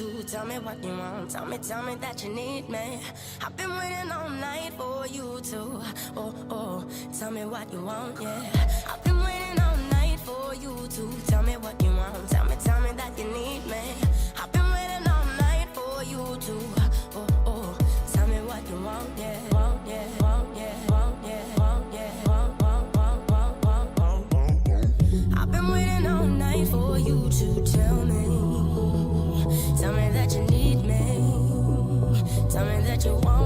to. Tell me what you want. Tell me, tell me that you need me. I've been waiting all night for you to. Oh, oh, tell me what you want, yeah. I've been waiting all night for you to. Tell me what you want. Tell me, tell me that you need me. I've been waiting all night for you to. Oh, oh, tell me what you want, yeah. Want, yeah, want, yeah, want, yeah, want, yeah, want, want, want, want, want, want. I've been waiting all night for you to tell me. Tell me that you need me. Tell me that you want.